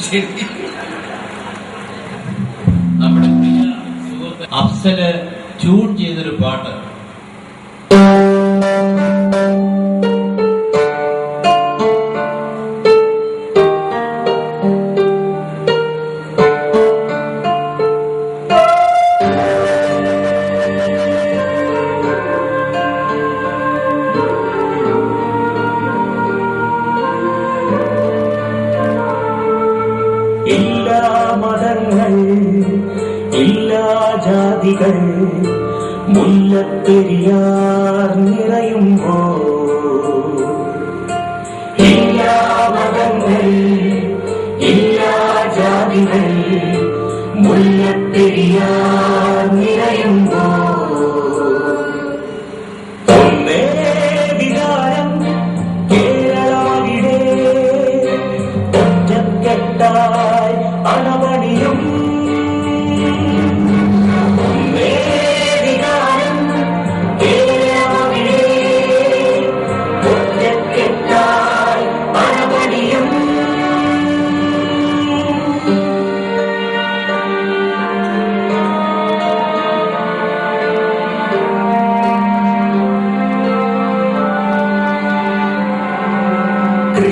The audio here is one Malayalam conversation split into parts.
ശരി. നമ്മുടെ പ്രിയ സുഹൃത്ത് അഫ്സൽ ട്യൂൺ ചെയ്തൊരു പാട്ട്. ഇല്ലാ ജാതികൾ മുല്ലപ്പെരിയാർ നിറയുമ്പോ ജാതികൾ മുല്ലപ്പെരിയാർ നിറയുമ്പോ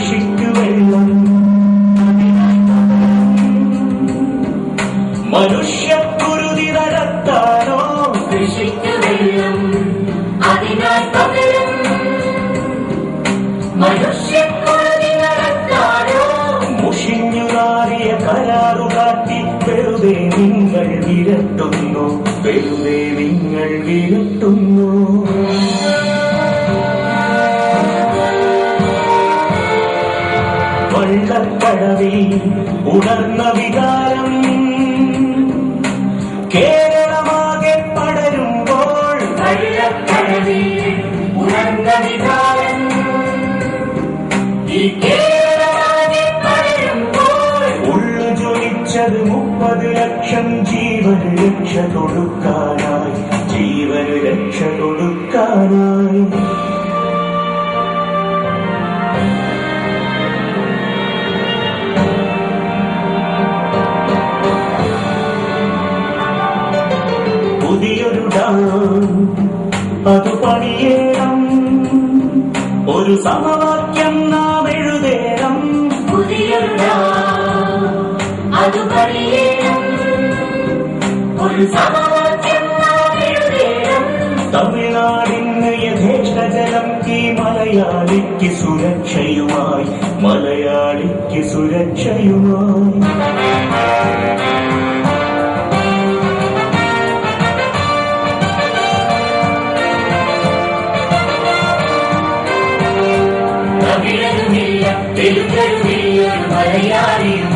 കൃഷിക്ക് വെള്ളം മനുഷ്യക്കുരുതി നടത്താനോ കൃഷിക്ക് വെള്ളം അതിനാൽ പകരം മനുഷ്യക്കുറുതി നടത്താനോ മുഷിഞ്ഞു നാറിയ കരാറു കാട്ടി വെറുതെ നിങ്ങൾ വിരട്ടുന്നു വെറുതെ നിങ്ങൾ വിരട്ടുന്നു. വള്ളക്കടവിൽ ഉണർന്ന വികാരം. കേരളമാകെ പടരുമ്പോൾ വള്ളക്കടവിൽ ഉണർന്ന വികാരം. ഈ കേരളമാകെ പടരുമ്പോൾ ഉള്ളു ജ്വലിച്ചത് മുപ്പത് ലക്ഷം ജീവന് രക്ഷ കൊടുക്കാനായി ജീവന് രക്ഷ കൊടുക്കാനായി. അത് പണിയേണം ഒരു സമവാക്യം നാം എഴുതേണം. അത് പണിയേണം ഒരു സമവാക്യം നാം എഴുതേണം. തമിഴ്നാടിന് യഥേഷ്ട ജലം മലയാളിക്ക് സുരക്ഷയുമായി. മലയാളിക്ക് സുരക്ഷയുമായി. തമിഴനുമില്ല തെലുങ്കനുമില്ല